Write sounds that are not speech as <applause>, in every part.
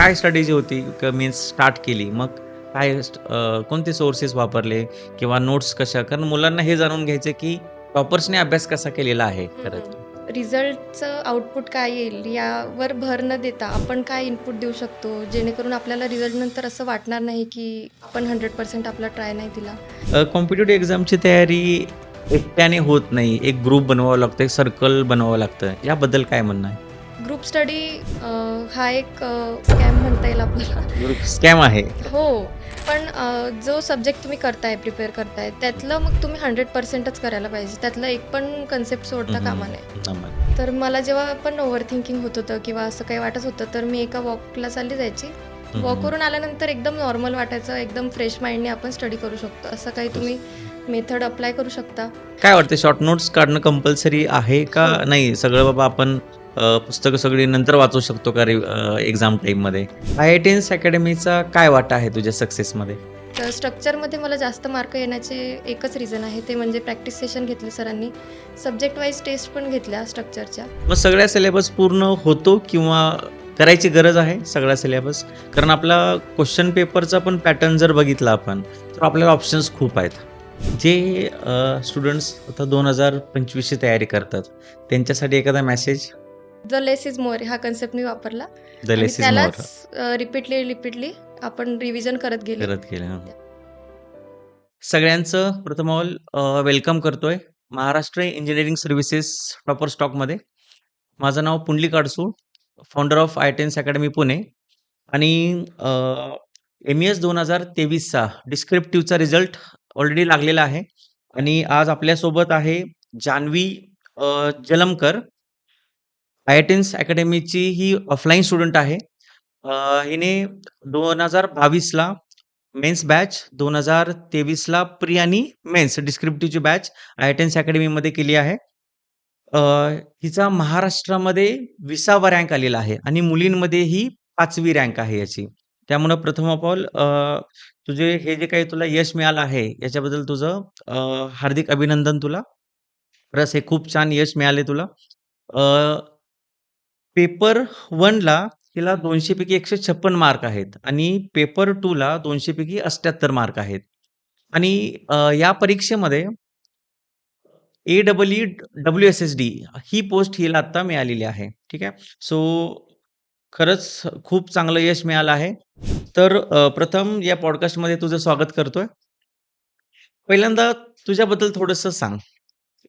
काय स्ट्रॅटेजी होती means start केली मग काय कोणते सोर्सेस वापरले किंवा नोट्स कशा कारण मुलांना हे जाणून घ्यायचं की टॉपर्सने अभ्यास कसा केलेला आहे खरंच रिझल्टचं आउटपुट काय येईल यावर भर न देता आपण काय इनपुट देऊ शकतो जेणेकरून आपल्याला रिझल्ट नंतर असं वाटणार नाही की आपण हंड्रेड पर्सेंट आपला ट्राय नाही दिला. कॉम्पिटेटिव्ह एक्झामची तयारी एकट्याने होत नाही एक ग्रुप बनवावं लागतं एक सर्कल बनवावं लागतं. याबद्दल काय म्हणणं आहे? ग्रुप स्टडी हा एक स्कॅम म्हणता येईल आपल्याला ग्रुप <laughs> स्कॅम आहे हो पण जो सब्जेक्ट तुम्ही करताय प्रिपेअर करताय त्यातलं मग तुम्ही हंड्रेड पर्सेंटच करायला पाहिजे त्यातलं एक पण कन्सेप्ट सोडता. कामा नये. तर मला जेव्हा पण ओव्हर थिंकिंग होत होतं किंवा असं काही वाटत होतं तर मी एका वॉकला चालली जायची. वॉक करून आल्यानंतर एकदम नॉर्मल वाटायचं एकदम फ्रेश माइंडने आपण स्टडी करू शकतो असं काही तुम्ही मेथड अप्लाय करू शकता काय वाटतं शॉर्ट नोट्स काढणं कंपल्सरी आहे का हो. नाही सगळं बाबा आपण पुस्तकं सगळी नंतर वाचू शकतो का एक्झाम टाईममध्ये आय आय टी एन्स अकॅडमीचा काय वाटा आहे तुझ्या सक्सेसमध्ये तर स्ट्रक्चरमध्ये मला जास्त मार्क येण्याचे एकच रिझन आहे ते म्हणजे प्रॅक्टिस सेशन घेतले सरांनी. सब्जेक्ट वाईज टेस्ट पण घेतल्या स्ट्रक्चरच्या मग सगळ्या सिलेबस पूर्ण होतो किंवा करायची गरज आहे सगळा सिलेबस कारण आपला क्वेश्चन पेपरचा पण पॅटर्न जर बघितला आपण तर आपल्याला ऑप्शन्स खूप आहेत. जे स्टुडंट्स आता दोन हजार पंचवीसची तयारी करतात त्यांच्यासाठी एखादा message the less is more हा कन्सेप्ट मी वापरला. त्यालाच रिपीटली रिपीटली आपण रिव्हिजन करत गेले. करत गेले. सगळ्यांचं प्रथम ऑल वेलकम करतोय महाराष्ट्र इंजिनिअरिंग सर्व्हिसेस प्रॉपर स्टॉकमध्ये माझं नाव Pundalik Adsul founder of I tens academy Pune. आणि एम एस दोन हजार तेवीसचा डिस्क्रिप्टिव्हचा रिझल्ट ऑलरेडी लागलेला आहे. आणि आज आपल्यासोबत आहे जान्हवी जलमकर आय टेन्स अकॅडमीची ही ऑफलाईन स्टुडंट आहे. अ, हिने दोन हजार बावीसला मेन्स बॅच दोन हजार तेवीसला प्री आणि मेन्स डिस्क्रिप्टिव्हची बॅच आय टेन्स अकॅडमीमध्ये केली आहे. अ, हिचा महाराष्ट्रामध्ये विसावा रँक आलेला आहे आणि मुलींमध्ये ही पाचवी रँक आहे याची. त्यामुळं प्रथम ऑफ ऑल तुझे हे जे काही तुला यश मिळालं आहे याच्याबद्दल तुझं अ, हार्दिक अभिनंदन तुला. रस हे खूप छान यश मिळाले तुला. पेपर वनला हिला दोनशे पैकी एकशे छप्पन मार्क आहेत आणि पेपर टूला दोनशे पैकी अष्ट्याहत्तर मार्क आहेत. आणि अ, या परीक्षेमध्ये A double E W S S D he post हिला आता मिळालेली आहे. ठीक आहे? सो खरंच खूप चांगलं यश मिळालं आहे. तर अ, प्रथम या पॉडकास्टमध्ये तुझं स्वागत करतोय. पहिल्यांदा तुझ्याबद्दल थोडंसं सांग.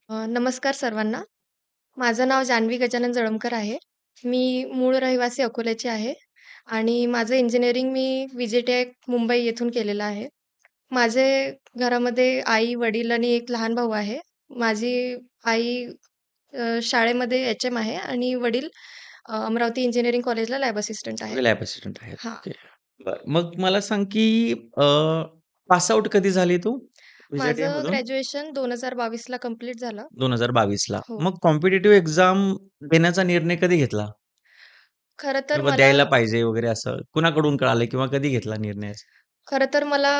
अ, नमस्कार सर्वांना. माझं नाव जान्हवी गजानन जळमकर आहे. मी मूळ रहिवासी अकोल्याची आहे आणि माझं इंजिनिअरिंग मी विजेटेक मुंबई येथून केलेलं आहे. माझे घरामध्ये आई वडील आणि एक लहान भाऊ आहे. माझी आई अ, शाळेमध्ये एच एम आहे आणि वडील अ, अमरावती इंजिनिअरिंग कॉलेजला लॅब असिस्टंट आहे लॅब असिस्टंट आहे हा. ओके. बरं. मग मला सांग की पास आउट कधी झाली तू? माझं ग्रॅज्युएशन दोन हजार बावीसला कंप्लीट झालं दोन हजार बावीसला हो. मग कॉम्पिटेटिव्ह एक्झाम देण्याचा निर्णय कधी घेतला खरं तर किंवा मला द्यायला पाहिजे वगैरे असं कुणाकडून कळालं किंवा कधी घेतला निर्णय खरं तर मला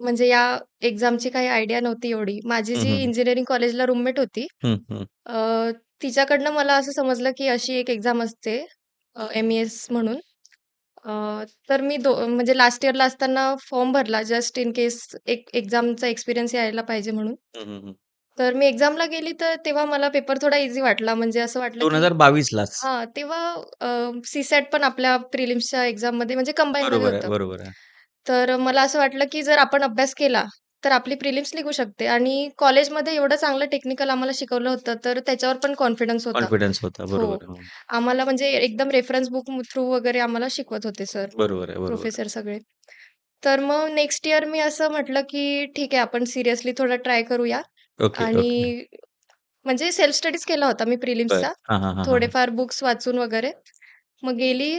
म्हणजे या एक्झामची काही आयडिया नव्हती एवढी. माझी जी. इंजिनिअरिंग कॉलेजला रूममेट होती, हम्म, हम्म. अ, तिच्याकडनं मला असं समजलं, की अशी एक एक्झाम असते अ, एम-ई-एस म्हणून. अ, तर मी दो म्हणजे लास्ट इयरला असताना फॉर्म भरला जस्ट इन केस एक एक्झामचा एक्सपिरियन्स यायला पाहिजे म्हणून. तर मी एक्झामला गेली तर तेव्हा मला पेपर थोडा ईझी वाटला. म्हणजे असं वाटलं, दोन की हजार बावीसलाच हां, तेव्हा अ, सी-सॅट पण आपल्या प्रिलिम्सच्या एक्झाममध्ये म्हणजे कंबाईनमध्ये बरोबर आहे होतं. बरोबर आहे तर मला असं वाटलं, की जर आपण अभ्यास केला, तर आपली प्रिलिम्स निघू शकते आणि कॉलेजमध्ये एवढं चांगलं टेक्निकल आम्हाला शिकवलं होतं, तर त्याच्यावर पण कॉन्फिडन्स होता. कॉन्फिडन्स होता हो. बरोबर आहे. आम्हाला म्हणजे एकदम रेफरन्स बुक थ्रू वगैरे आम्हाला शिकवत होते सर, बरोबर आहे बरोबर आहे. प्रोफेसर सगळे. तर मग नेक्स्ट इयर मी असं म्हटलं, की ठीक आहे आपण सिरियसली थोडं ट्राय करूया ओके ओके आणि म्हणजे सेल्फ स्टडीज केला होता मी बरं. प्रिलिम्सचा. हां, हां, हां, हां. थोडेफार बुक्स वाचून वगैरे. मग गेली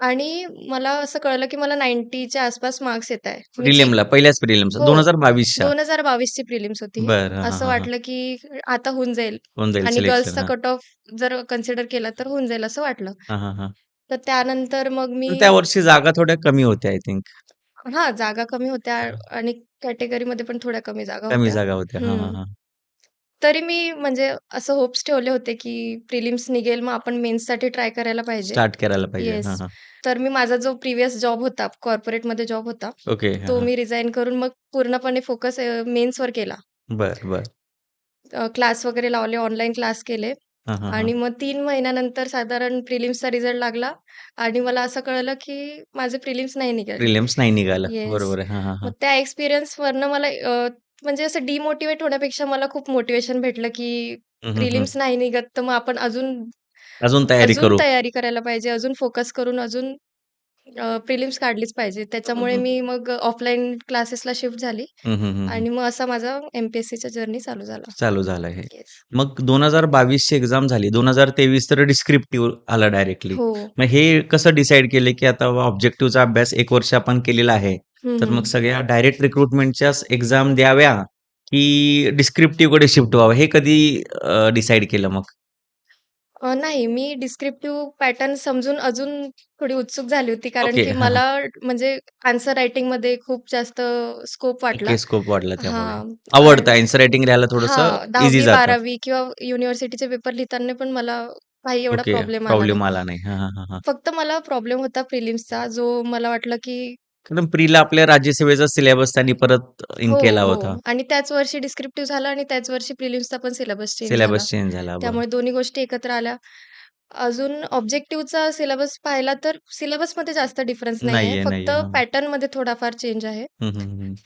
आणि मला असं कळलं, की मला 90च्या आसपास मार्क्स येत आहे. मी जी प्रिलिमला पहिल्याच प्रिलिमचा हो. 2022च्या 2022 ची प्रिलिम्स होती ही. बरं हां, हां, असं हां, हां. वाटलं, की आता होऊन जाईल होऊन जाईल आणि सिलेक्शन गर्ल्सचा हां कट ऑफ जर कन्सिडर केला तर होऊन जाईल असं वाटलं. हां, हां, हां. तर त्यानंतर मग मी पण त्या वर्षी जागा थोड्या कमी होत्या आय थिंक हां, जागा कमी होत्या. आणि कॅटेगरीमध्ये पण थोड्या कमी जागा कमी होत्या. जागा होत्या हां, हां, हं. हां. तरी मी म्हणजे असं होप्स ठेवले होते, की प्रिलिम्स निघेल, मग आपण मेन्ससाठी ट्राय करायला पाहिजे. स्टार्ट करायला पाहिजे. येस. हां, हां. तर मी माझा जो प्रिव्हियस जॉब होता, कॉर्पोरेटमध्ये जॉब होता, ओके. हां, तो हां. मी रिझाइन करून मग पूर्णपणे फोकस अ, मेन्सवर केला. बरं, बरं. अ, क्लास वगैरे लावले, ऑनलाईन क्लास केले हां, हां, आणि हां. मग 3 महिन्यानंतर साधारण प्रिलिम्सचा रिझल्ट लागला आणि मला असं कळलं, की माझे प्रिलिम्स नाही निघाले. प्रिलिम्स नाही निघालं. येस. बरोबर आहे. हां, हां, मग हां. त्या एक्सपिरियन्सवरनं मला अ, म्हणजे असं डिमोटिव्हेट होण्यापेक्षा मला खूप मोटिव्हेशन भेटलं, की हं, हं, हं. प्रिलिम्स नाही निघत, तर मग आपण अजून अजून तयारी अजून करू. तयारी करायला पाहिजे, अजून फोकस करून अजून प्रिलिम्स काढलीच पाहिजे. हं, हं, त्याच्यामुळे हं. मी मग ऑफलाईन क्लासेसला शिफ्ट झाली हं, हं, हं, हं. आणि मग असा माझा एम-पी-एस-सीचा जर्नी चालू झाला. चालू झालं. येस. मग 2022 ची एक्झाम झाली. 2023 तर डिस्क्रिप्टिव्ह आला डायरेक्टली. हो. मग हे कसं डिसाईड केलं, की आता ऑब्जेक्टिव्हचा अभ्यास 1 वर्ष आपण केलेला आहे. तर मग. सगळ्या डायरेक्ट रिक्रुटमेंटच्याच एक्झाम द्याव्या, की डिस्क्रिप्टिव्हकडे शिफ्ट व्हावं हे कधी डिसाईड केलं मग? अ, नाही, मी डिस्क्रिप्टिव्ह पॅटर्न समजून अजून थोडी उत्सुक झाली होती. कारण ओके. की हां. मला म्हणजे आन्सर रायटिंगमध्ये खूप जास्त स्कोप वाटला. ओके. स्कोप वाढला त्यामुळे. हां. आवडतं आणि आन्सर रायटिंग लिहायला थोडंसं हां, 10वी जातं. 12वी किंवा युनिव्हर्सिटीचे पेपर लिहिताना पण मला काही एवढा ओके. प्रॉब्लेम आला प्रॉब्लेम नाही. आला नाही. हां, हां, हां, हां. फक्त मला प्रॉब्लेम होता प्रिलिम्सचा, जो मला वाटलं की कारण प्रीला आपल्या राज्यसेवेचा सिलेबस त्यांनी परत इन हो, केला हो. होता. आणि त्याच वर्षी डिस्क्रिप्टिव्ह झाला आणि त्याच वर्षी प्रिलिम्सचा पण सिलेबस चेंज झाला. सिलेबस चेंज झाला. त्यामुळे दोन्ही गोष्टी एकत्र आल्या. अजून ऑब्जेक्टिव्हचा सिलेबस पाहिला तर सिलेबसमध्ये जास्त डिफरन्स नाहीये. नाहीये, फक्त नाहीये. हां, हां. पॅटर्नमध्ये थोडाफार चेंज आहे.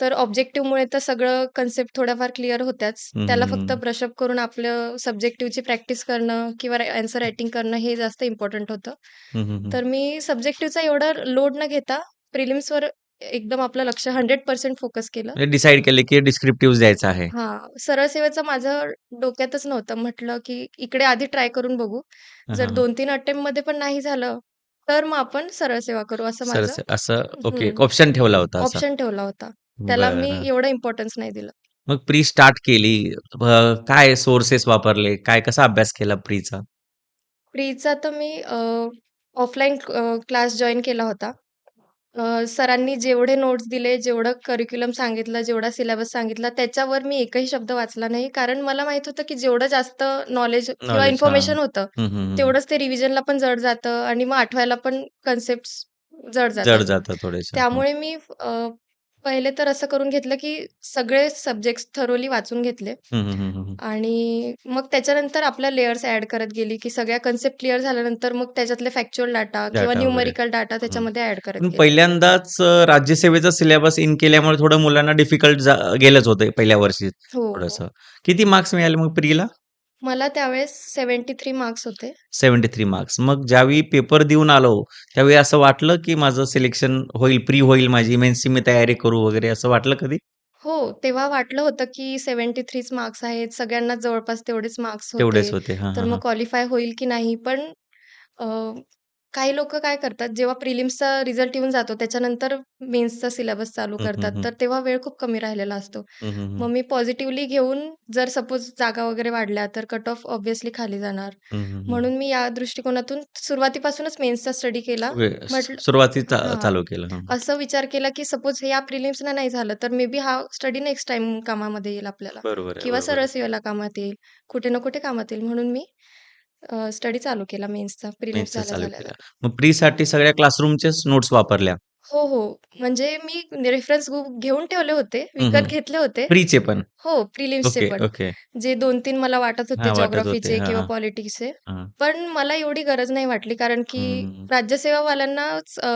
तर ऑब्जेक्टिव्हमुळे तर सगळं कन्सेप्ट थोड्याफार क्लिअर होत्याच. त्याला फक्त. ब्रशअप करून आपलं सब्जेक्टिव्हची प्रॅक्टिस करणं किंवा आन्सर रायटिंग करणं हे जास्त इम्पोर्टंट होतं. तर मी सब्जेक्टिव्हचा एवढा लोड न घेता प्रिलिम्सवर एकदम आपलं लक्ष 100% फोकस केलं. डिसाईड केलं, की डिस्क्रिप्टिव्ह द्यायचं आहे. हां, सरळ सेवेचं माझं डोक्यातच नव्हतं. म्हटलं, की इकडे आधी ट्राय करून बघू. जर हां, हां. 2-3 अटेम्प्टमध्ये पण नाही झालं, तर मग आपण सरळ सेवा करू असं माझं असं ओके. ऑप्शन ठेवला होता असा. ऑप्शन ठेवला होता. त्याला मी बरं. एवढं इम्पोर्टन्स नाही दिलं. मग प्री स्टार्ट केली. अ, काय सोर्सेस वापरले? काय कसा अभ्यास केला प्रीचा? प्रीचा तर मी ऑफलाईन क्लास जॉइन केला होता. अ, सरांनी जेवढे नोट्स दिले, जेवढं करिक्युलम सांगितलं, जेवढा सिलेबस सांगितला, त्याच्यावर मी एकही शब्द वाचला नाही. कारण मला माहीत होतं, की जेवढं जास्त नॉलेज किंवा नॉलेज. हां. इन्फॉर्मेशन होतं, हं, हं, हं. तेवढंच ते रिव्हिजनला पण जड जातं आणि मग आठवायला पण कन्सेप्ट्स जड जड जातात. जातं थोडेसं. हं. त्यामुळे मी अ, पहिले तर असं करून घेतलं, की सगळे सब्जेक्ट्स थरोली वाचून घेतले हं, हं, हं, हं, हं. आणि मग त्याच्यानंतर आपल्या लेयर्स ॲड करत गेली, की सगळ्या कन्सेप्ट क्लिअर झाल्यानंतर मग त्याच्यातले फॅक्चुअल डाटा किंवा डाटा वगैरे. न्यूमेरिकल डाटा हं. त्याच्यामध्ये ॲड करत पण गेले. पहिल्यांदाच अ, राज्यसेवेचा सिलेबस इन केल्यामुळे थोडं मुलांना डिफिकल्ट गेलंच होतं पहिल्या वर्षी हो. थोडंसं. किती मार्क्स मिळाले मग प्रीला? मला त्यावेळेस 73 मार्क्स होते. 73 मार्क्स. मग ज्यावेळी पेपर देऊन आलो, त्यावेळी असं वाटलं, की माझं सिलेक्शन होईल, प्री होईल माझी, मेन्सची मी तयारी करू वगैरे असं वाटलं कधी? हो, तेव्हा वाटलं होतं, की 73च मार्क्स आहेत. सगळ्यांनाच जवळपास तेवढेच मार्क्स होते. तेवढेच होते. हां, तर हां, मग हां. क्वालिफाय होईल की नाही? पण अ, काही लोकं काय करतात, जेव्हा प्रिलिम्सचा रिझल्ट येऊन जातो, त्याच्यानंतर मेन्सचा सिलेबस चालू हं, करतात. हं. तर तेव्हा वेळ खूप कमी राहिलेला असतो. हं, हं, मग हं. मी पॉझिटिव्हली घेऊन जर सपोज जागा वगैरे वाढल्या, तर कट ऑफ ऑब्व्हियसली खाली जाणार. हं, हं, हं. म्हणून मी या दृष्टिकोनातून सुरुवातीपासूनच मेन्सचा स्टडी केला. वे म्हटलं सुरुवातीचा हां, चालू केलं. हं. असं विचार केला, की सपोज या प्रिलिम्सला नाही झालं, तर मे बी हा स्टडी नेक्स्ट टाईम कामामध्ये येईल आपल्याला बरोबर आहे, किंवा बरोबर सरळ. सेवेला कामात येईल. कुठे ना कुठे कामात येईल. म्हणून मी अ, स्टडी चालू केला मेन्सचा प्रिलिम्स मेन्सचा झाल्या चालू. केला. मग प्रीसाठी सगळ्या क्लासरूमच्याच नोट्स वापरल्या? हो, हो. म्हणजे मी रेफरन्स बुक घेऊन ठेवले होते, हं, विकत हं. घेतले होते. प्रीचे पण? हो, प्रिलिम्सचे ओके, पण. ओके. जे 2-3 मला वाटत होते हां, वाटत होते. जिओग्राफीचे हां, किंवा हां. पॉलिटिक्सचे. हां. पण मला एवढी गरज नाही वाटली कारण की हं, हं. राज्यसेवावाल्यांनाच अ,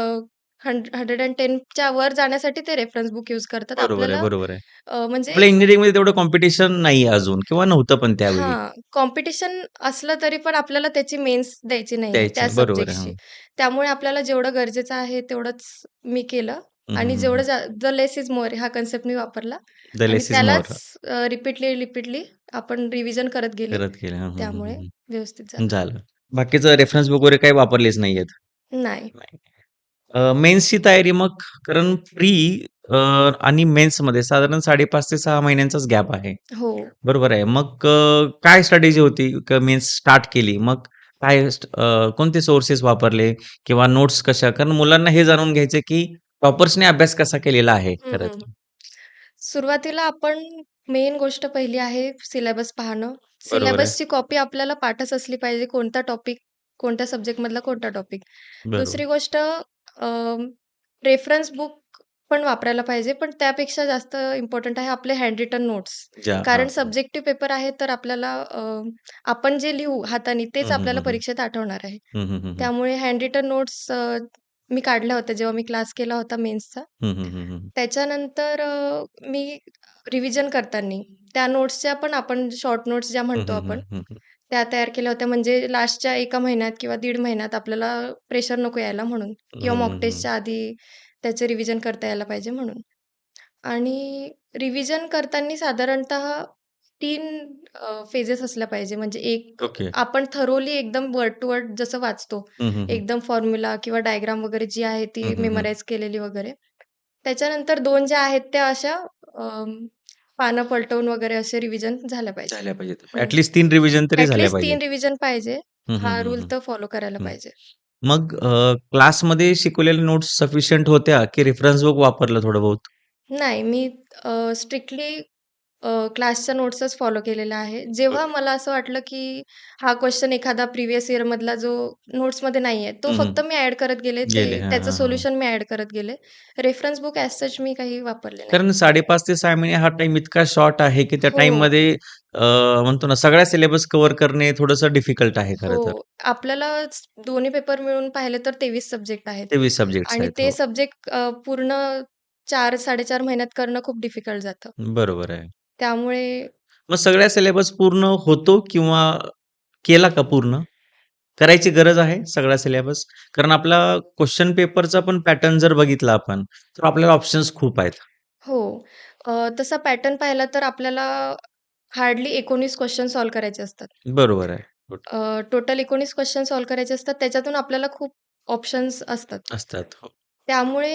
हंड 110च्या वर जाण्यासाठी ते रेफरन्स बुक यूज करतात. बरोबर आहे, आपल्याला बरोबर आहे. अ, म्हणजे आपल्या इंजिनिअरिंगमध्ये तेवढं कॉम्पिटिशन नाहीये अजून किंवा नव्हतं पण त्यावेळी. हां, कॉम्पिटिशन असलं तरी पण आपल्याला त्याची मेन्स द्यायची नाहीये द्यायची त्या नाही. बरोबर आहे. सब्जेक्टची. त्यामुळे आपल्याला जेवढं गरजेचं आहे तेवढंच मी केलं आणि जेवढं द लेस इज मोअर हा कन्सेप्ट मी वापरला द आणि लेस इज. त्यालाच रिपीटली, रिपीटली आपण रिव्हिजन करत गेले. करत गेले. त्यामुळे व्यवस्थित. झालं. झालं. बाकीचं रेफरन्स बुक वगैरे काही वापरलेच नाहीयेत? नाही. नाही. मेन्सची तयारी मग कारण प्री आणि मेन्समध्ये साधारण 5.5 ते 6 महिन्यांचाच गॅप आहे. हो. बरोबर आहे. मग अ, काय स्ट्रॅटेजी होती? क मेन्स स्टार्ट केली. मग काय स्ट अ, कोणते सोर्सेस वापरले किंवा नोट्स कशा? कारण मुलांना हे जाणून घ्यायचं की टॉपर्सने अभ्यास कसा केलेला आहे खरंच? हं. सुरुवातीला आपण मेन गोष्ट पहिली आहे सिलेबस पाहणं. बरोबर आहे. सिलेबसची कॉपी आपल्याला पाठच असली पाहिजे, कोणता टॉपिक, कोणत्या सब्जेक्टमधला कोणता टॉपिक. बरोबर. दुसरी गोष्ट रेफरन्स बुक पण वापरायला पाहिजे, पण त्यापेक्षा जास्त इम्पोर्टंट आहे आपले हँड रिटन नोट्स. ज्या हां, कारण हां. सब्जेक्टिव्ह पेपर आहे, तर आपल्याला अ, आपण जे लिहू हाताने तेच आपल्याला. परीक्षेत आठवणार आहे. त्यामुळे हँड रिटन नोट्स मी काढल्या होत्या जेव्हा मी क्लास केला होता मेन्सचा. त्याच्यानंतर अ, मी रिव्हिजन करताना त्या नोट्सच्या पण आपण शॉर्ट नोट्स ज्या म्हणतो आपण. त्या तयार केल्या होत्या. म्हणजे लास्टच्या 1 महिन्यात किंवा दीड महिन्यात आपल्याला प्रेशर नको यायला म्हणून किंवा मॉक. टेस्टच्या आधी त्याचे रिव्हिजन करता यायला पाहिजे म्हणून. आणि रिव्हिजन करताना साधारणतः 3 अ, फेजेस असल्या पाहिजे. म्हणजे एक ओके. आपण थरोली एकदम वर्ड टू वर्ड जसं वाचतो. एकदम फॉर्म्युला किंवा डायग्राम वगैरे जी आहे ती हं, हं. मेमोराईज केलेली वगैरे. त्याच्यानंतर 2 ज्या आहेत त्या अशा पानं पलटवून वगैरे असे रिव्हिजन झाल्या पाहिजे. झाल्या पाहिजेत. हो. ॲट लीस्ट 3 रिव्हिजन तरी झाल्या लीस्ट 3 पाहिजेत. रिव्हिजन पाहिजे. हं, रूल. तर फॉलो करायला. पाहिजे. मग अ, क्लासमध्ये शिकवलेल्या नोट्स सफिशियंट होत्या, की रेफरन्स बुक वापरलं थोडं बहुत? नाही, मी स्ट्रिक्टली अ, क्लासच्या नोट्सच फॉलो केलेल्या आहे. जेव्हा. मला असं वाटलं, की हा क्वेशन एखादा प्रिव्हियस इयरमधला जो नोट्समध्ये नाहीये, तो हं, फक्त हं. मी ॲड करत गेले. गेले. ते हां, त्याचं हां, हां. सोल्युशन मी ॲड करत गेले. रेफरन्स बुक ॲज सच मी काही वापरले नाही. कारण 5.5 ते 6 महिने हा टाईम इतका शॉर्ट आहे, की त्या हो. टाईममध्ये अ, म्हणतो ना सगळ्या सिलेबस कव्हर करणे थोडंसं डिफिकल्ट आहे खरं तर. हो. आपल्याला दोन्ही पेपर मिळून पाहिले तर 23 सब्जेक्ट आहेत 23 सब्जेक्ट्स आणि आहेत. ते हो. सब्जेक्ट अ, पूर्ण 4-4.5 महिन्यात करणं खूप डिफिकल्ट जातं. बरोबर आहे. त्यामुळे मग सगळ्या सिलेबस पूर्ण होतो किंवा केला का पूर्ण? करायची गरज आहे सगळा सिलेबस? कारण आपला क्वेशन पेपरचा पण पॅटर्न जर बघितला आपण, तर आपल्याला ऑप्शन्स खूप आहेत. हो. अ, तसा पॅटर्न पाहिला तर आपल्याला हार्डली 19 क्वेशन सॉल्व्ह करायचे असतात. बरोबर आहे. टोटल 19 क्वेशन सॉल्व्ह करायचे असतात. त्याच्यातून आपल्याला खूप ऑप्शन्स असतात. असतात. हो. त्यामुळे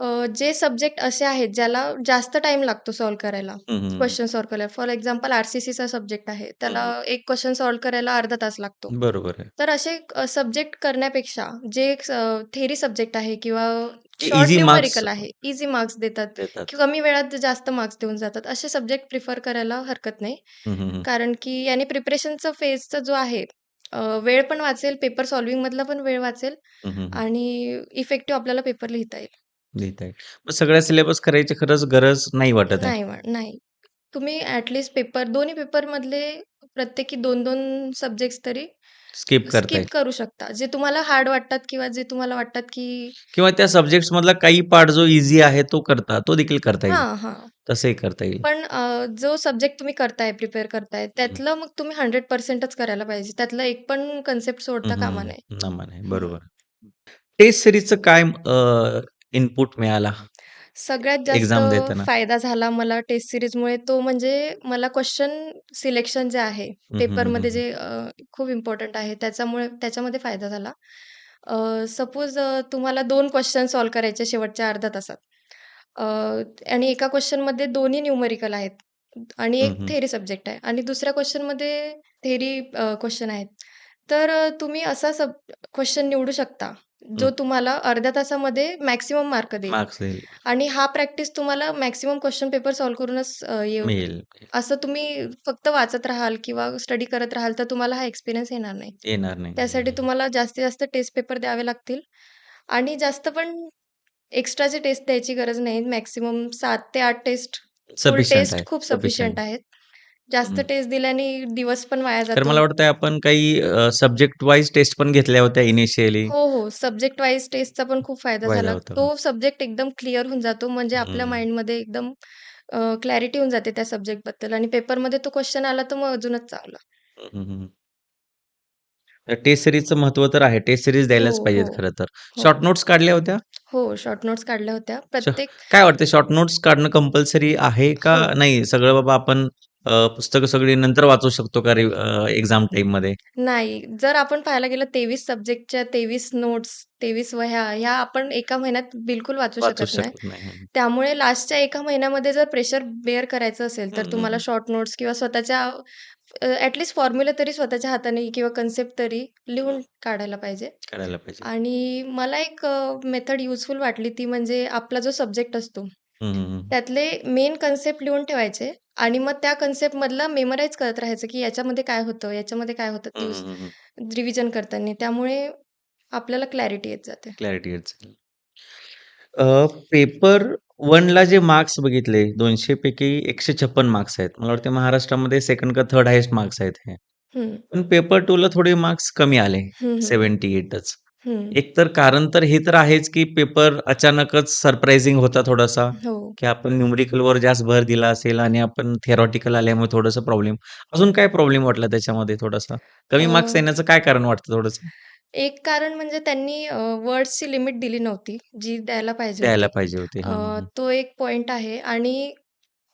अ, जे सब्जेक्ट असे आहेत ज्याला जास्त टाईम लागतो सॉल्व्ह करायला, हं, हं, हं. क्वेशन सॉल्व्ह करायला. फॉर एक्झाम्पल आर-सी-सीचा सब्जेक्ट आहे. त्याला हं. 1 क्वेशन सॉल्व्ह करायला अर्धा तास लागतो. बरोबर आहे. तर असे अ, सब्जेक्ट करण्यापेक्षा जे एक थेअरी सब्जेक्ट आहे किंवा ते शॉर्ट ईझी मार्क्स न्यूमेरिकल आहे, ईझी मार्क्स देतात देतात. किंवा कमी वेळात जास्त मार्क्स देऊन जातात. असे सब्जेक्ट प्रिफर करायला हरकत नाही. हं, हं, हं. कारण की याने प्रिपरेशनचा फेजचा जो आहे अ, वेळ पण वाचेल, पेपर सॉल्व्हिंगमधला पण वेळ वाचेल हं, हं, हं. आणि इफेक्टिव्ह आपल्याला पेपर लिहिता येईल. लिहिता येईल. मग सगळ्या सिलेबस करायची खरंच गरज नाही वाटत आहे. नाही वा नाही. तुम्ही ॲट लीस्ट पेपर दोन्ही पेपरमधले प्रत्येकी 2-2 सब्जेक्ट्स तरी स्किप करता स्किप येईल. करू शकता. जे तुम्हाला हार्ड वाटतात किंवा जे तुम्हाला वाटतात, की किंवा त्या सब्जेक्ट्समधला काही पार्ट जो ईझी आहे तो करता तो देखील करता येईल. हां, हां. तसंही करता येईल. पण अ, जो सब्जेक्ट तुम्ही करताय, प्रिपेअर करताय, हं. त्यातलं मग तुम्ही 100%च करायला पाहिजे. त्यातलं एक पण कन्सेप्ट हं, सोडता कामा हं. नये. नामा नाही. हं. बरोबर. टेस्ट सीरीजचं काय अ, इनपुट मिळाला? सगळ्यात जास्त देताना? फायदा झाला मला टेस्ट सीरीजमुळे तो म्हणजे मला क्वेशन सिलेक्शन जे आहे, हं, हं, पेपरमध्ये. जे अ, खूप इम्पोर्टंट आहे त्याच्यामुळे त्याच्यामध्ये फायदा झाला. सपोज तुम्हाला 2 क्वेशन सॉल्व्ह करायचे शेवटच्या अर्ध्या तासात. अ, आणि एका क्वेशनमध्ये दोन्ही न्यूमेरिकल आहेत आणि एक. थेअरी सब्जेक्ट आहे आणि दुसऱ्या क्वेशनमध्ये थेअरी अ, क्वेशन आहेत. तर अ, तुम्ही असा सब क्वेशन निवडू शकता, जो. तुम्हाला अर्ध्या तासामध्ये मॅक्सिमम मार्क देईल. मार्क्स देईल. आणि हा प्रॅक्टिस तुम्हाला मॅक्सिमम क्वेशन पेपर सॉल्व्ह करूनच अ, मिळेल. असं तुम्ही फक्त वाचत राहाल किंवा स्टडी करत राहाल, तर तुम्हाला हा एक्सपिरियन्स येणार नाही. येणार नाही. त्यासाठी तुम्हाला जास्तीत जास्त टेस्ट पेपर द्यावे लागतील आणि जास्त पण एक्स्ट्राचे टेस्ट द्यायची गरज नाही. मॅक्सिमम 7 ते 8 टेस्ट, फुल सफिशियंट आहे. टेस्ट खूप सफिशियंट. सफिशियंट आहेत. जास्त हं. टेस्ट दिल्याने दिवस पण वाया तर जातो. मला वाटतंय आपण काही सब्जेक्ट वाईज टेस्ट पण घेतल्या होत्या इनिशियली. हो, हो. सब्जेक्ट वाईज टेस्टचा पण खूप फायदा झाला. होता. तो सब्जेक्ट एकदम क्लिअर होऊन जातो. म्हणजे आपल्या हं. माइंडमध्ये एकदम क्लॅरिटी होऊन जाते त्या सब्जेक्टबद्दल आणि पेपरमध्ये तो क्वेशन आला तर मग अजूनच चांगलं. हं, हं, हं. तर टेस्ट सीरीजचं महत्त्व तर आहे. टेस्ट सीरीज हो, द्यायलाच हो, पाहिजेत खरं तर. हो. शॉर्ट नोट्स काढल्या होत्या? हो, शॉर्ट नोट्स काढल्या होत्या. श प्रत्येक काय वाटतं शॉर्ट नोट्स काढणं कंपल्सरी आहे का हो. नाही? सगळं बाबा आपण अ, पुस्तकं सगळी नंतर वाचू शकतो का अ, एक्झाम टाईममध्ये? नाही. जर आपण पाहायला गेलं 23 सब्जेक्टच्या 23 नोट्स, 23 वह्या ह्या आपण एका महिन्यात बिलकुल वाचू वाचू शकत नाही. शकत नाही. हं. त्यामुळे लास्टच्या एका महिन्यामध्ये जर प्रेशर बेअर करायचं असेल, तर हं, तुम्हाला हं. शॉर्ट नोट्स किंवा स्वतःच्या अ, ॲट लीस्ट फॉर्म्युला तरी स्वतःच्या हाताने किंवा कन्सेप्ट तरी. लिहून काढायला पाहिजे. काढायला पाहिजे. आणि मला एक अ, मेथड युजफुल वाटली ती म्हणजे आपला जो सब्जेक्ट असतो, हं, हं, हं. त्यातले मेन कन्सेप्ट लिहून ठेवायचे आणि मग त्या कन्सेप्टमधलं मेमराईज करत राहायचं, की याच्यामध्ये काय होतं, याच्यामध्ये काय होतं, हं, दिवस हं, हं, हं. रिव्हिजन करताना. त्यामुळे आपल्याला क्लॅरिटी येत जाते. क्लॅरिटी येत जाईल. अ, पेपर 1ला जे मार्क्स बघितले 200 पैकी 156 मार्क्स आहेत. मला वाटतं महाराष्ट्रामध्ये सेकंड का थर्ड हायेस्ट मार्क्स आहेत हे. हं. पण पेपर 2ला थोडे मार्क्स कमी आले. हं, हं. 78च. एक तर कारण तर हे तर आहेच, की पेपर अचानकच सरप्रायझिंग होता थोडासा, हो. की आपण न्यूमेरिकलवर जास्त भर दिला असेल आणि आपण थिअरॉटिकल आल्यामुळे थोडंसं प्रॉब्लेम. अजून काय प्रॉब्लेम वाटला त्याच्यामध्ये थोडासा? कमी मार्क्स अ येण्याचं काय कारण वाटतं थोडंसं? एक कारण म्हणजे त्यांनी अ, वर्ड्सची लिमिट दिली नव्हती, जी द्यायला पाहिजे द्यायला होती. पाहिजे होते. अ, हां, हां, हां. तो एक पॉइंट आहे आणि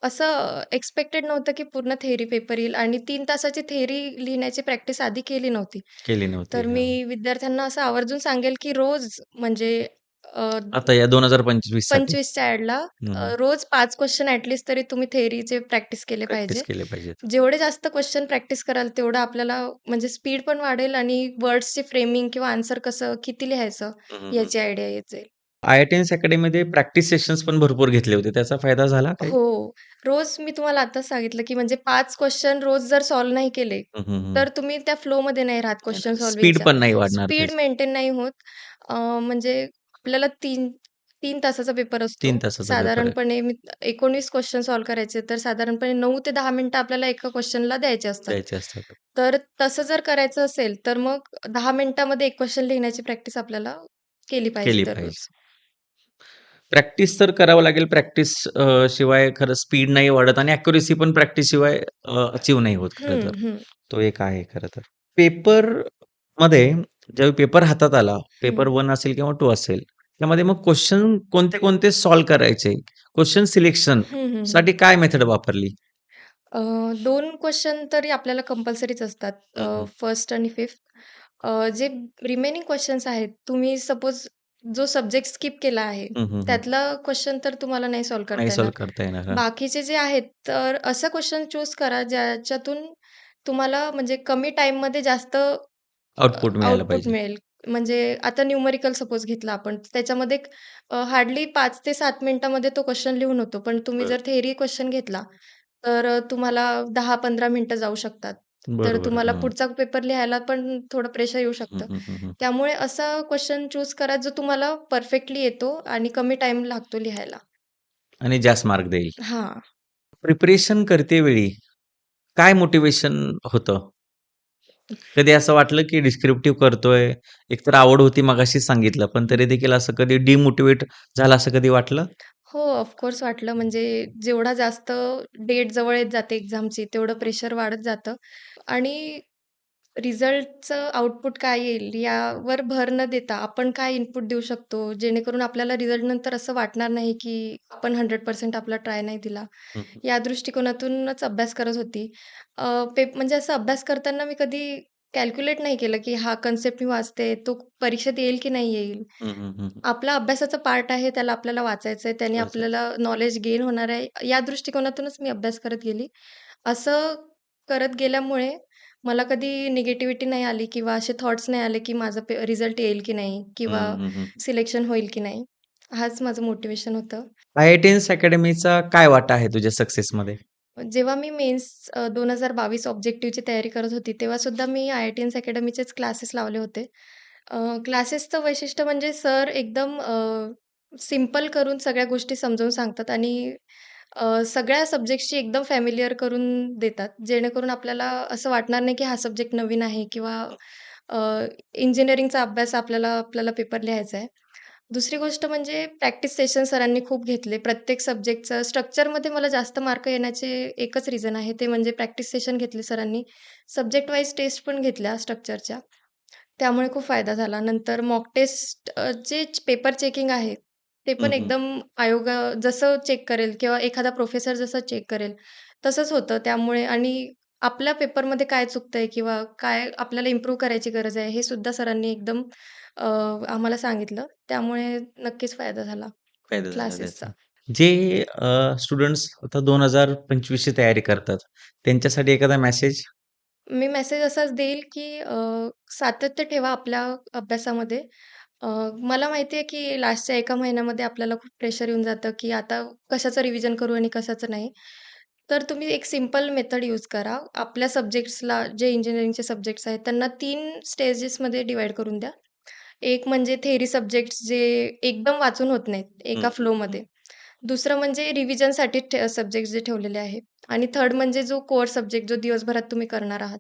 असं एक्स्पेक्टेड नव्हतं, की पूर्ण थिअरी पेपर येईल आणि 3 तासाची थिअरी लिहिण्याची प्रॅक्टिस आधी केली नव्हती. केली नव्हती. तर हां. मी विद्यार्थ्यांना असं आवर्जून सांगेल, की रोज म्हणजे अ, आता या 2025 साठी? 25च्या ॲडला हं, अ, हं. रोज 5 क्वेश्चन ॲट लीस्ट तरी तुम्ही थिअरीचे प्रॅक्टिस केले प्रॅक्टिस पाहिजे. केले पाहिजेत. जेवढे जास्त क्वेश्चन प्रॅक्टिस कराल, तेवढं आपल्याला म्हणजे स्पीड पण वाढेल आणि वर्ड्सची फ्रेमिंग किंवा आन्सर कसं, किती लिहायचं, हं, हं, हं. याची आयडिया येत जाईल. आय-आय-टी-एन्स अकॅडमीमध्ये प्रॅक्टिस सेशन्स पण भरपूर घेतले होते. त्याचा फायदा झाला काही? हो. रोज मी तुम्हाला आत्ताच सांगितलं, की म्हणजे 5 क्वेश्चन रोज जर सॉल्व्ह नाही केले, हं, हं, हं. तर तुम्ही त्या फ्लोमध्ये नाही राहत क्वेश्चन स्पीड सॉल्व्हिंगच्या. पण नाही वाढणार स्पीड त्याची. मेंटेन नाही होत. अ, म्हणजे आपल्याला 3 3 तासाचा पेपर असतो. 3 तासाचा पेपर आहे. साधारणपणे मी 19 क्वेश्चन सॉल्व्ह करायचे, तर साधारणपणे 9 ते 10 मिनिटं आपल्याला एका क्वेश्चनला द्यायचे असतात. द्यायचे असतात. तर तसं जर करायचं असेल, तर मग 10 मिनिटामध्ये 1 क्वेश्चन लिहिण्याची प्रॅक्टिस आपल्याला केली पाहिजे केली दररोज. पाहिजे. प्रॅक्टिस तर करावं लागेल. प्रॅक्टिस शिवाय खरं स्पीड नाही वाढत आणि ॲक्युरसी पण प्रॅक्टिस शिवाय अ, अचीव्ह नाही होत खरं तर. तो एक आहे खरं तर. पेपरमध्ये ज्यावेळी पेपर हातात आला, पेपर. 1 असेल किंवा 2 असेल, त्यामध्ये मग क्वेश्चन कोणते-कोणते सॉल्व्ह करायचे? क्वेश्चन हं. सिलेक्शनसाठी काय मेथड वापरली? 2 क्वेश्चन तरी आपल्याला कंपल्सरीच असतात. फर्स्ट आणि फिफ्थ. जे रिमेनिंग क्वेशन्स आहेत, तुम्ही सपोज जो सब्जेक्ट स्किप केला आहे, हं, हं, हं. त्यातला क्वेशन तर तुम्हाला नाही सॉल्व्ह नाही करता येणार. सॉल्व्ह करता येणार. हां. बाकीचे जे आहेत, तर असं क्वेशन चूज करा ज्याच्यातून तुम्हाला म्हणजे कमी टाईममध्ये जास्त अ, आउटपुट मिळायला आउटपुट पाहिजे. मिळेल. म्हणजे आता न्यूमेरिकल सपोज घेतला आपण, त्याच्यामध्ये अ, हार्डली 5 ते 7 मिनिटामध्ये तो क्वेशन लिहून होतो. पण तुम्ही बरं. जर थिअरी क्वेशन घेतला, तर अ, तुम्हाला 10-15 मिनिटं जाऊ शकतात. तर बरोबर. तुम्हाला हां. पुढचा पेपर लिहायला पण थोडं प्रेशर येऊ हं, शकतं. हं, हं, हं. त्यामुळे असा क्वेशन चूज करा, जो तुम्हाला परफेक्टली येतो आणि कमी टाईम लागतो लिहायला. आणि जास्त मार्क देईल. हां. प्रिपरेशन करतेवेळी काय मोटिव्हेशन होतं? कधी असं वाटलं, की डिस्क्रिप्टिव्ह करतोय, एकतर आवड होती मगाशीच सांगितलं, पण तरी देखील असं कधी डिमोटिव्हेट झालं असं कधी वाटलं? हो, ऑफ कोर्स वाटलं. म्हणजे जेवढा जास्त डेट जवळ येत जाते एक्झामची, तेवढं प्रेशर वाढत जातं आणि रिझल्टचं आउटपुट काय येईल यावर भर न देता आपण काय इनपुट देऊ शकतो, जेणेकरून आपल्याला रिझल्ट नंतर असं वाटणार नाही, की आपण 100% आपला ट्राय नाही दिला. हं, हं. या दृष्टिकोनातूनच अभ्यास करत होती. अ, पेप म्हणजे असं अभ्यास करताना मी कधी कॅल्क्युलेट नाही केलं, की हा कन्सेप्ट मी वाचते, तो परीक्षेत येईल की नाही येईल. हं, हं, हं, हं. आपला अभ्यासाचा पार्ट आहे, त्याला आपल्याला वाचायचं आहे, त्याने वाचायचं. आपल्याला नॉलेज गेन होणार आहे, या दृष्टिकोनातूनच मी अभ्यास करत गेली. असं करत गेल्यामुळे मला कधी निगेटिव्हिटी नाही आली किंवा असे थॉट्स नाही आले, की माझा रिझल्ट येईल की नाही किंवा हं, हं, हं. सिलेक्शन होईल की नाही. हाच माझं मोटिव्हेशन होतं. आय-आय-टी-एन्स अकॅडमीचा काय वाटा आहे तुझ्या सक्सेसमध्ये? जेव्हा मी मेन्स अ, 2022 ऑब्जेक्टिव्हची तयारी करत होती, तेव्हासुद्धा मी आय-आय-टी-एन्स अकॅडमीचेच क्लासेस लावले होते. अ, क्लासेसचं वैशिष्ट्य म्हणजे सर एकदम अ, सिंपल करून सगळ्या गोष्टी समजावून सांगतात आणि अ, सगळ्या सब्जेक्टशी एकदम फॅमिलिअर करून देतात. जेणेकरून आपल्याला असं वाटणार नाही, की हा सब्जेक्ट नवीन आहे किंवा अ, इंजिनिअरिंगचा अभ्यास आपल्याला आपल्याला पेपर लिहायचा आहे. दुसरी गोष्ट म्हणजे प्रॅक्टिस सेशन सरांनी खूप घेतले. प्रत्येक सब्जेक्टचं स्ट्रक्चरमध्ये मला जास्त मार्क येण्याचे एकच रिझन आहे, ते म्हणजे प्रॅक्टिस सेशन घेतले सरांनी. सब्जेक्ट वाईज टेस्ट पण घेतल्या स्ट्रक्चरच्या. त्यामुळे खूप फायदा झाला. नंतर मॉक टेस्ट जे पेपर चेकिंग आहे, ते पण. एकदम आयोगा जसं चेक करेल किंवा एखादा प्रोफेसर जसं चेक करेल, तसंच होतं. त्यामुळे आणि आपल्या पेपरमध्ये काय चुकतंय किंवा काय आपल्याला इम्प्रूव्ह करायची गरज आहे, हे सुद्धा सरांनी एकदम अ, आम्हाला सांगितलं. त्यामुळे नक्कीच फायदा झाला फायदा झाला क्लासेसचा. त्याचा. जे अ, स्टुडंट्स आता 2025 ची तयारी करतात, त्यांच्यासाठी एखादा मेसेज? मी मेसेज असाच देईल, की अ, सातत्य ठेवा आपल्या अभ्यासामध्ये. अ, मला माहिती आहे, की लास्टच्या एका महिन्यामध्ये आपल्याला खूप प्रेशर येऊन जातं, की आता कशाचं रिव्हिजन करू आणि कशाचं नाही. तर तुम्ही एक सिंपल मेथड यूज करा. आपल्या सब्जेक्ट्सला जे इंजिनिअरिंगचे सब्जेक्ट्स आहेत त्यांना 3 स्टेजेसमध्ये डिव्हाईड करून द्या. एक म्हणजे थेअरी सब्जेक्ट्स जे एकदम वाचून होत नाहीत, एका फ्लोमध्ये. दुसरं म्हणजे रिव्हिजनसाठी ठे सब्जेक्ट्स जे ठेवलेले आहेत आणि थर्ड म्हणजे जो कोर सब्जेक्ट जो दिवसभरात तुम्ही करणार आहात.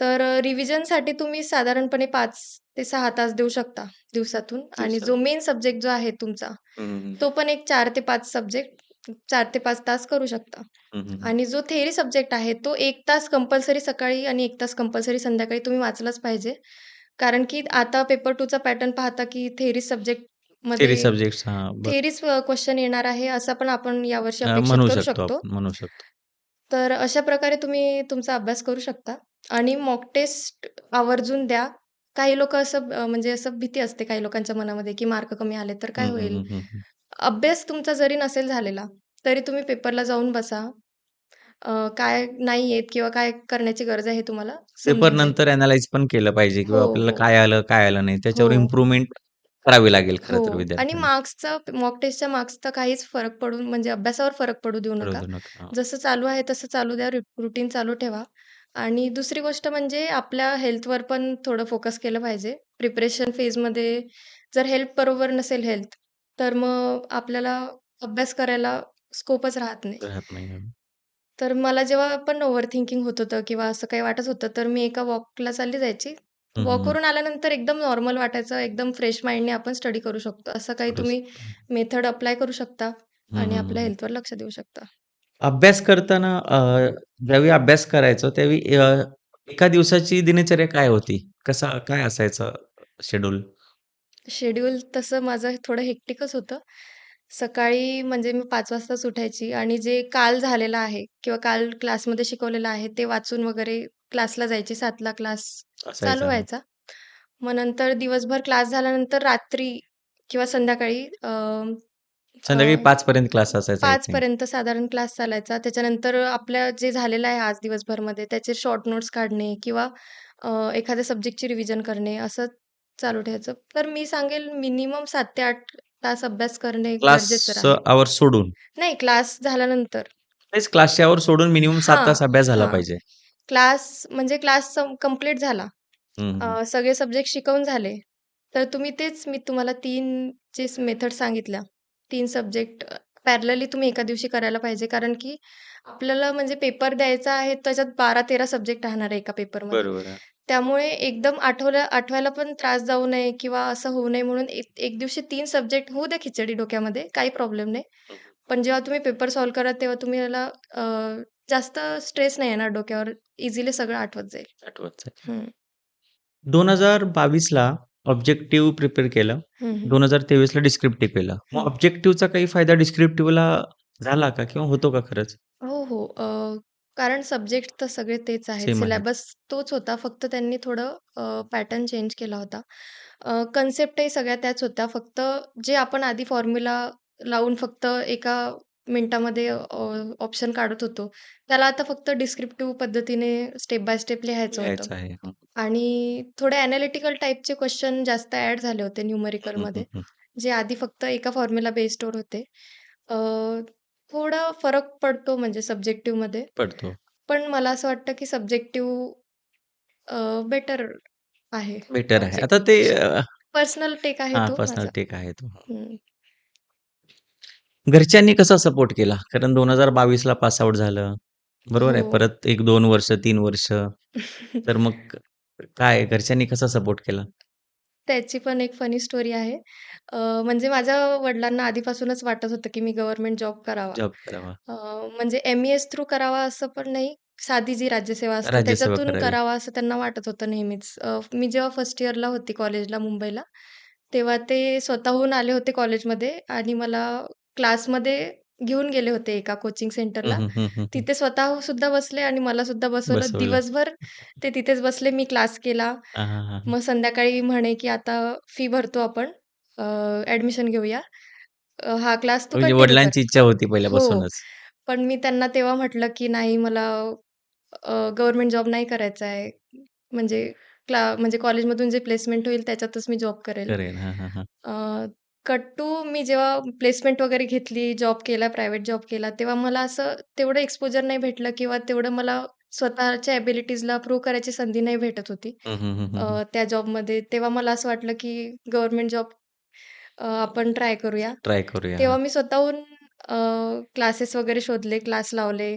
तर रिव्हिजनसाठी तुम्ही साधारणपणे 5 ते 6 तास देऊ शकता दिवसातून आणि. जो मेन सब्जेक्ट जो आहे तुमचा. तो पण एक 4 ते 5 सब्जेक्ट 4 ते 5 तास करू शकता. आणि जो थेअरी सब्जेक्ट आहे तो 1 तास कंपल्सरी सकाळी आणि 1 तास कंपल्सरी संध्याकाळी तुम्ही वाचलाच पाहिजे. कारण की आता पेपर 2चा पॅटर्न पाहता की सब्जेक्टमध्ये सब्जेक्ट्स हां, बरं. थेअरीच अ, क्वेशन येणार आहे असं पण आपण यावर्षी अ, अपेक्षित म्हणू करू शकतो शकतो. आपण, म्हणू शकतो. तर अशा प्रकारे तुम्ही तुमचा अभ्यास करू शकता आणि मॉक टेस्ट आवर्जून द्या. काही लोकं असं अ, म्हणजे असं भीती असते काही लोकांच्या मनामध्ये की मार्क कमी आले तर काय होईल? अभ्यास तुमचा जरी नसेल झालेला, तरी तुम्ही पेपरला जाऊन बसा. अ, काय नाही येत किंवा काय करण्याची गरज आहे हे तुम्हाला पेपर समजून जाईल. नंतर अॅनलाईज पण केलं पाहिजे हो, किंवा आपल्याला हो. काय आलं, काय आलं नाही त्याच्यावर हो. इम्प्रूव्हमेंट करावी लागेल खरं हो तर आणि विद्यार्थ्यांनी. मार्क्सचा मॉक टेस्टच्या मार्क्सचा काहीच फरक पडून म्हणजे अभ्यासावर फरक पडू देऊ नका. हां. जसं चालू आहे तसं चालू द्या. रू रूटीन चालू ठेवा आणि दुसरी गोष्ट म्हणजे आपल्या हेल्थवर पण थोडं फोकस केलं पाहिजे. प्रिपरेशन फेजमध्ये जर हेल्थ बरोबर नसेल हेल्थ, तर मग आपल्याला अभ्यास करायला स्कोपच राहत नाही. राहत नाही. तर मला जेव्हा पण ओव्हर थिंकिंग होत होतं किंवा असं काही वाटत होतं, तर मी एका वॉकला चालली जायची. हं, हं. वॉकवरून आल्यानंतर एकदम नॉर्मल वाटायचं, एकदम फ्रेश माइंडने आपण स्टडी करू शकतो. असं काही तुम्ही. मेथड अप्लाय करू शकता आणि आपल्या हं. हेल्थवर लक्ष देऊ शकता. अभ्यास करताना अ, ज्यावेळी अभ्यास करायचो त्यावेळी अ, एका दिवसाची दिनचर्या काय होती? कसा काय असायचं शेड्यूल? शेड्यूल तसं माझं थोडं हेक्टिकच होतं. सकाळी म्हणजे मी 5 वाजताच उठायची आणि जे काल झालेलं आहे किंवा काल क्लासमध्ये शिकवलेलं आहे ते वाचून वगैरे क्लासला जायची. 7ला क्लास चालू असायचा. व्हायचा. मग नंतर दिवसभर क्लास झाल्यानंतर रात्री किंवा संध्याकाळी अ, अ, संध्याकाळी 5 पर्यंत क्लास असायचा आय 5 थिंक. पर्यंत साधारण क्लास चालायचा. त्याच्यानंतर आपल्या जे झालेलं आहे आज दिवसभरमध्ये त्याचे शॉर्ट नोट्स काढणे किंवा अ, एखाद्या सब्जेक्टची रिव्हिजन करणे असं चालू ठेवायचं. तर मी सांगेल मिनिमम 7 ते 8 तास अभ्यास करणे गरजेचं. अवर्स सोडून? नाही क्लास झाल्यानंतर. तेच क्लासचे अवर्स सोडून मिनिमम 7 हां, तास अभ्यास झाला हां. पाहिजे. क्लास म्हणजे क्लास सम कंप्लीट झाला. हं, हं, हं. अ, सगळे सब्जेक्ट शिकवून झाले. तर तुम्ही तेच मी तुम्हाला 3 जे मेथड सांगितल्या. 3 सब्जेक्ट अ, पॅरलली तुम्ही एका दिवशी करायला पाहिजे. कारण की आपल्याला म्हणजे पेपर द्यायचा आहे त्याच्यात 12-13 सब्जेक्ट राहणार आहे एका पेपरमध्ये. बरोबर आहे. त्यामुळे एकदम आठवल्या आठवायला पण त्रास जाऊ नये किंवा असं होऊ नये म्हणून एक एक दिवशी 3 सब्जेक्ट होऊ द्या खिचडी डोक्यामध्ये काही प्रॉब्लेम नाही. पण जेव्हा तुम्ही पेपर सॉल्व्ह कराल तेव्हा तुम्हाला अ, जास्त स्ट्रेस नाही येणार डोक्यावर. इझिली सगळं आठवत जाईल. आठवत जाईल. हं. 2022ला ऑब्जेक्टिव्ह प्रिपेअर केलं. हं, हं. 2023ला डिस्क्रिप्टिव्ह केलं. मग. ऑब्जेक्टिव्हचा काही फायदा डिस्क्रिप्टिव्हला झाला का किंवा होतो का खरंच? हो, हो. कारण सब्जेक्ट तर सगळे तेच आहेत. सेम आहेत. सिलेबस तोच होता. फक्त त्यांनी थोडं अ, पॅटर्न चेंज केला होता. अ, कन्सेप्टही सगळ्या त्याच होत्या. फक्त जे आपण आधी फॉर्म्युला लावून फक्त एका मिनिटामध्ये अ, ऑप्शन काढत होतो, त्याला आता फक्त डिस्क्रिप्टिव्ह पद्धतीने स्टेप बाय स्टेप लिहायचं होतं. आहे. हं. आणि थोडे एनालिटिकल टाइपचे क्वेश्चन जास्त ॲड झाले होते हं, हं, न्यूमेरिकलमध्ये. हं, हं. जे आधी फक्त एका फॉर्म्युला बेस्डवर होते. अ, थोडा फरक पडतो म्हणजे सब्जेक्टिव्हमध्ये. पडतो. पण मला असं वाटतं की सब्जेक्टिव्ह बेटर आहे बेटर आहे. आता ते. अ, पर्सनल टेक आहे हां, तो पर्सनल माझा. टेक आहे तो. घरच्यांनी कसा सपोर्ट केला? कारण 2022ला पास आउट झालं. बरोबर आहे. हो. परत 1-2 वर्ष, 3 वर्ष. <laughs> तर मग काय घरच्यांनी कसा सपोर्ट केला? त्याची पण एक फनी स्टोरी आहे. अ, म्हणजे माझ्या वडिलांना आधीपासूनच वाटत होतं की मी गव्हर्नमेंट जॉब करावा. जॉब करावा. अ, म्हणजे एम-ई-एस थ्रू करावा असं पण नाही. साधी जी राज्यसेवा असते राज्यसेवा त्याच्यातून करावी. करावा असं त्यांना वाटत होतं नेहमीच. अ, मी जेव्हा फर्स्ट इयरला होती कॉलेजला मुंबईला, तेव्हा ते स्वतःहून आले होते कॉलेजमध्ये आणि मला क्लासमध्ये घेऊन गेले होते एका कोचिंग हं, सेंटरला. हं, हं, हं, हं. तिथे स्वतः सुद्धा बसले आणि मला सुद्धा बसवलं. बसवलं. दिवसभर ते तिथेच बसले. मी क्लास केला. हां, हां, हां, हां. मग संध्याकाळी म्हणे की आता फी भरतो आपण. अ, ॲडमिशन घेऊया. अ, हा क्लास तू म्हणजे कंटिन्यू कर. वडिलांची इच्छा होती हो. पहिल्यापासूनच. पण मी त्यांना तेव्हा म्हटलं की नाही मला अ, गव्हर्नमेंट जॉब नाही करायचा आहे. म्हणजे क्ला म्हणजे कॉलेजमधून जे प्लेसमेंट होईल त्याच्यातच मी जॉब करेल. करेन. हां, हां, हां. अ, कट टू मी जेव्हा प्लेसमेंट वगैरे घेतली, जॉब केला, प्रायव्हेट जॉब केला, तेव्हा मला असं तेवढं एक्सपोजर नाही भेटलं किंवा तेवढं मला स्वतःच्या एबिलिटीजला प्रूव्ह करायची संधी नाही भेटत होती. हं, हं, हं, हं, हं. अ, त्या जॉबमध्ये. तेव्हा मला असं वाटलं, की गव्हर्नमेंट जॉब अ, आपण ट्राय करूया. ट्राय करूया. तेव्हा हां. मी स्वतःहून क्लासेस वगैरे शोधले, क्लास लावले.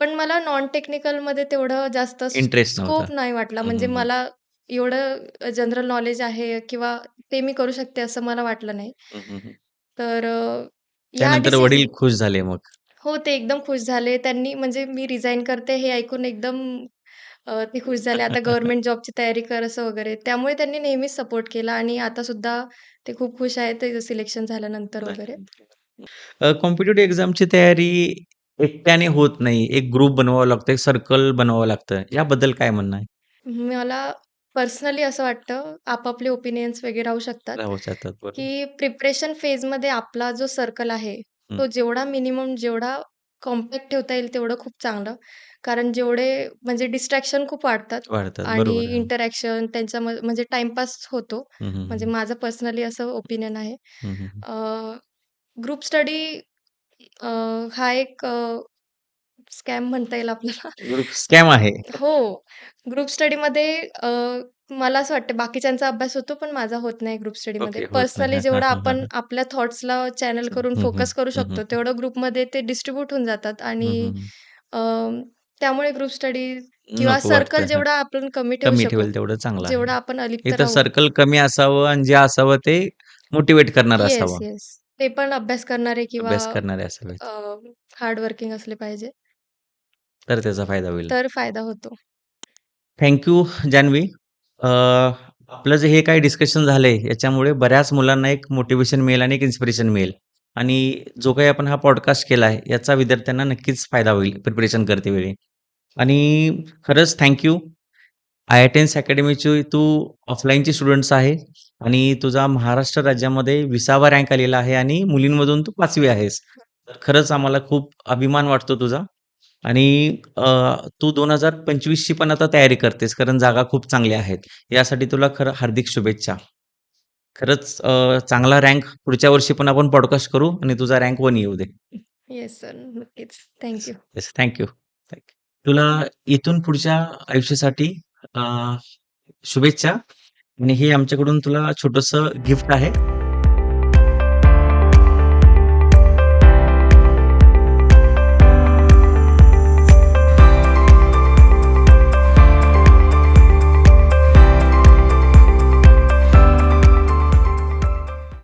पण मला नॉन टेक्निकलमध्ये तेवढं जास्त इंटरेस्ट नव्हता. स्कोप नाही वाटला. हं, म्हणजे हं, हं. मला एवढं जनरल नॉलेज आहे किंवा ते मी करू शकते असं मला वाटलं नाही. हं, हं, हं. तर अ, या त्यानंतर डिसिजन वडील खुश झाले मग. हो, ते एकदम खुश झाले. त्यांनी म्हणजे मी रिझाइन करते हे ऐकून एकदम अ, ते खुश झाले. आता गव्हर्नमेंट जॉबची <laughs> तयारी कर असं वगैरे. त्यामुळे त्यांनी नेहमीच सपोर्ट केला आणि आता सुद्धा ते खूप खुश आहेत ते सिलेक्शन झाल्यानंतर वगैरे. अ, कॉम्पिटिटिव्ह एक्झामची तयारी एकट्याने होत नाही. एक ग्रुप बनवावा लागतो, एक सर्कल बनवावं लागतं. याबद्दल काय म्हणणं आहे? मला पर्सनली असं वाटतं, आपापले ओपिनियन्स वेगळे राहू शकतात, राहू शकतात. बरोबर. की प्रिपरेशन फेजमध्ये आपला जो सर्कल आहे, हं. तो जेवढा मिनिमम जेवढा कॉम्पॅक्ट ठेवता येईल तेवढं खूप चांगलं. कारण जेवढे म्हणजे डिस्ट्रॅक्शन खूप वाढतात वाढतात. आणि बरोबर आहे. इंटरॅक्शन त्यांच्यामध्ये म्हणजे टाईमपास होतो. म्हणजे. माझं पर्सनली असं ओपिनियन आहे. ग्रुप स्टडी हा एक स्कॅम म्हणता येईल आपल्याला. ग्रुप स्कॅम आहे. हो. ग्रुप स्टडीमध्ये अ, मला असं वाटतं बाकीच्यांचा अभ्यास होतो, पण माझा होत नाही ग्रुप स्टडीमध्ये. ओके. होत नाही. पर्सनली हां, जेवढा हां, हां, <laughs> आपण हां. आपल्या थॉट्सला चॅनल करून. फोकस करू शकतो. तेवढं ग्रुपमध्ये ते डिस्ट्रिब्यूट होऊन जातात आणि त्यामुळे ग्रुप स्टडी किंवा नको सर्कल वाटतं. हां. जेवढा आपण कमी ठेवू कमी शकू, ठेवेल तेवढं चांगलं आहे. जेवढा आपण अलिप्त राहू सर्कल कमी असावं आणि जे असावं ते मोटिव्हेट करणारं येस, असावं. येस. ते पण अभ्यास करणारे किंवा अभ्यास करणारे असावेत. हार्ड वर्किंग असले पाहिजे. तर त्याचा फायदा होईल. तर फायदा होतो. Thank you Janhvi. अ, आपलं जे हे काही डिस्कशन झालंय याच्यामुळे बऱ्याच मुलांना एक मोटिव्हेशन मिळेल आणि एक इन्स्पिरेशन मिळेल. आणि जो काही आपण हा पॉडकास्ट केला आहे याचा विद्यार्थ्यांना नक्कीच फायदा होईल प्रिपरेशन करतेवेळी. आणि खरंच थँक यू. आय-आय-टी-एन्स अकॅडमीची तू ऑफलाईनची स्टुडंट्स आहे आणि तुझा महाराष्ट्र राज्यामध्ये 20वा रँक आलेला आहे आणि मुलींमधून तू 5वी आहेस. तर खरंच आम्हाला खूप अभिमान वाटतो तुझा. आणि तू 2025 ची पण आता तयारी करतेस कारण जागा खूप चांगल्या आहेत. यासाठी तुला खरं हार्दिक शुभेच्छा. खरंच चांगला रँक पुढच्या वर्षी पण आपण पॉडकास्ट करू आणि तुझा रँक 1 येऊ दे. Yes sir. नक्कीच. Thank you. Yes. Thank you. तुला इथून पुढच्या आयुष्यासाठी अ, शुभेच्छा आणि हे आमच्याकडून तुला छोटस गिफ्ट आहे.